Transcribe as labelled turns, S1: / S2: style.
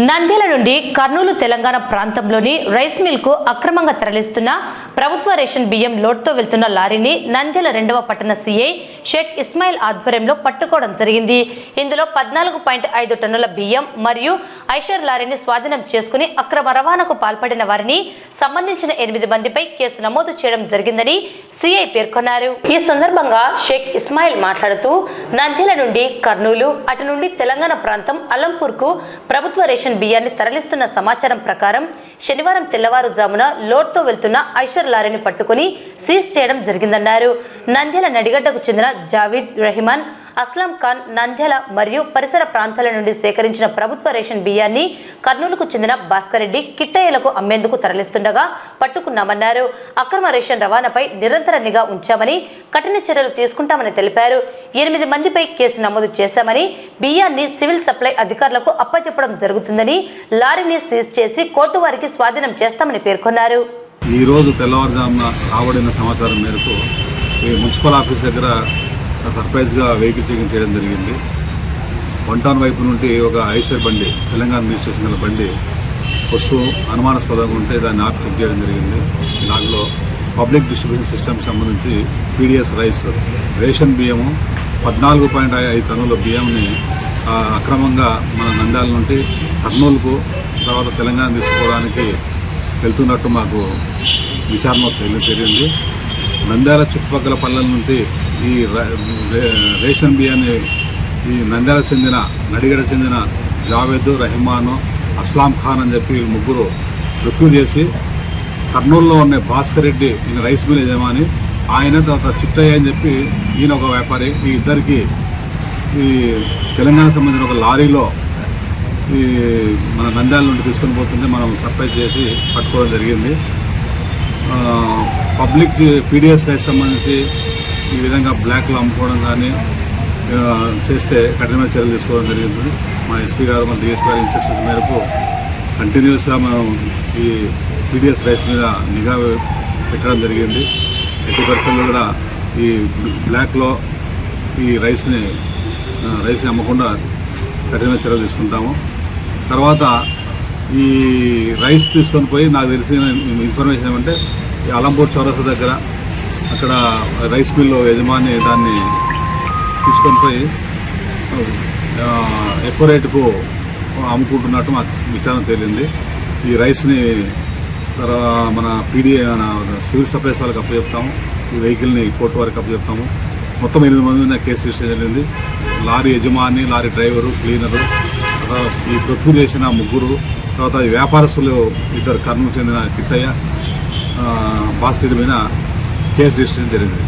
S1: నంద్యాల నుండి కర్నూలు తెలంగాణ ప్రాంతంలోని rice milk అక్రమంగా తరలిస్తున్న ప్రభుత్వ రేషన్ బియ్యం లోడ్తో వెళ్తున్న లారీని నంద్యాల రెండవ పట్టణ సీఐ షేక్ ఇస్మాయిల్ ఆధ్వర్యంలో పట్టుకోవడం జరిగింది. ఇందులో పద్నాలుగు పాయింట్ ఐదు టన్నుల బియ్యం మరియు ఐషర్ లారీని స్వాధీనం చేసుకుని అక్రమ రవాణాకు పాల్పడిన వారిని సంబంధించిన ఎనిమిది మందిపై కేసు నమోదు చేయడం జరిగిందని సిఐ పేర్కొన్నారు. ఈ సందర్భంగా షేక్ ఇస్మాయిల్ మాట్లాడుతూ నంద్యాల నుండి కర్నూలు అటు నుండి తెలంగాణ ప్రాంతం అలంపూర్కు ప్రభుత్వ రేషన్ బియ్యాన్ని తరలిస్తున్న సమాచారం ప్రకారం శనివారం తెల్లవారుజామున లోడ్తో వెళ్తున్న ఐషర్ లారీని పట్టుకుని సీజ్ చేయడం జరిగిందన్నారు. నంద్యాల నడిగడ్డకు చెందిన జావీద్ రెహమాన్ అస్లాం ఖాన్ నంద్యాల మరియు పరిసర ప్రాంతాల నుండి సేకరించిన ప్రభుత్వ రేషన్ బియ్యాన్ని కర్నూలుకు చెందిన భాస్కర్ రెడ్డి కిట్టయ్యలకు అమ్మేందుకు తరలిస్తుండగా పట్టుకున్నామన్నారు. అక్రమ రేషన్ రవాణాపై నిరంతర నిఘా ఉంచామని కఠిన చర్యలు తీసుకుంటామని తెలిపారు. ఎనిమిది మందిపై కేసు నమోదు చేశామని బియ్యాన్ని సివిల్ సప్లై అధికారులకు అప్పచెప్పడం జరుగుతుందని లారీని సీజ్ చేసి కోర్టు వారికి స్వాధీనం చేస్తామని పేర్కొన్నారు.
S2: ఈరోజు తెల్లవారుజామున రాబడిన సమాచారం మేరకు ఈ మున్సిపల్ ఆఫీస్ దగ్గర సర్ప్రైజ్గా వెహికల్ చెకింగ్ చేయడం జరిగింది. వన్ టౌన్ వైపు నుండి ఒక ఐసర్ బండి తెలంగాణ అడ్మినిస్ట్రేషన్ గల బండి వస్తువు అనుమానాస్పదంగా ఉంటే దాన్ని ఆపి చెక్ చేయడం జరిగింది. దాంట్లో పబ్లిక్ డిస్ట్రిబ్యూషన్ సిస్టమ్కి సంబంధించి పీడిఎస్ రైస్ రేషన్ బియ్యము పద్నాలుగు పాయింట్ ఐదు టన్నుల బియ్యంని అక్రమంగా మన నంద్యాల నుండి కర్నూలుకు తర్వాత తెలంగాణ తీసుకోవడానికి వెళ్తున్నట్టు మాకు విచారణ తెలియజేరింది నంద్యాల చుట్టుపక్కల పల్లెల నుండి ఈ ర- రే- రేషన్ బియ్యాన్ని ఈ నంద్యాల చెందిన నడిగడ చెందిన జావేద్ రెహమాను అస్లాం ఖాన్ అని చెప్పి ముగ్గురు రిక్యూ చేసి కర్నూలులో ఉన్న భాస్కర్ రెడ్డి ఈయన రైస్ మిల్ యజమాని ఆయన తర్వాత చిట్టయ్య అని చెప్పి ఈయన ఒక వ్యాపారి. ఈ ఇద్దరికి ఈ తెలంగాణ సంబంధించిన ఒక లారీలో ఈ మన నంద్యాల నుండి తీసుకొని పోతుంటే మనం సర్ప్రైజ్ చేసి పట్టుకోవడం జరిగింది. పబ్లిక్ పీడిఎస్ రైస్ సంబంధించి ఈ విధంగా బ్లాక్లో అమ్ముకోవడం కానీ చేస్తే కఠినమైన చర్యలు తీసుకోవడం జరిగింది. మా ఎస్పీ గారు మన డిఎస్పీ గారి ఇన్స్ట్రక్షన్స్ మేరకు కంటిన్యూస్గా మనం ఈ పీడిఎస్ రైస్ మీద నిఘా పెట్టడం జరిగింది. ఎట్టి పరిస్థితుల్లో కూడా ఈ బ్లాక్లో ఈ రైస్ని రైస్ని అమ్మకుండా కఠినమైన చర్యలు తీసుకుంటాము. తర్వాత ఈ రైస్ తీసుకొని పోయి నాకు తెలిసిన ఇన్ఫర్మేషన్ ఏమంటే ఈ అలంపూర్ చౌరస్తా దగ్గర అక్కడ రైస్ మిల్లు యజమాని దాన్ని తీసుకొని పోయి ఎక్కువ రేటుకు అమ్ముకుంటున్నట్టు మాకు విచారణ తేలింది. ఈ రైస్ని తర్వాత మన పీడిఏ మన సివిల్ సప్లైస్ వాళ్ళకి అప్పచెప్తాము. ఈ వెహికల్ని కోర్టు వారికి అప్పచెప్తాము. మొత్తం ఎనిమిది మంది మీద కేసు రిజిస్టర్ జరిగింది. లారీ యజమాని లారీ డ్రైవరు క్లీనరు తర్వాత ఈ ప్రొక్యూర్ చేసిన ముగ్గురు తర్వాత ఈ వ్యాపారస్తులు ఇద్దరు కర్నూలు చెందిన కిట్టయ్య బాస్కెట్ మీద కేసు రిజిస్టర్ జరిగింది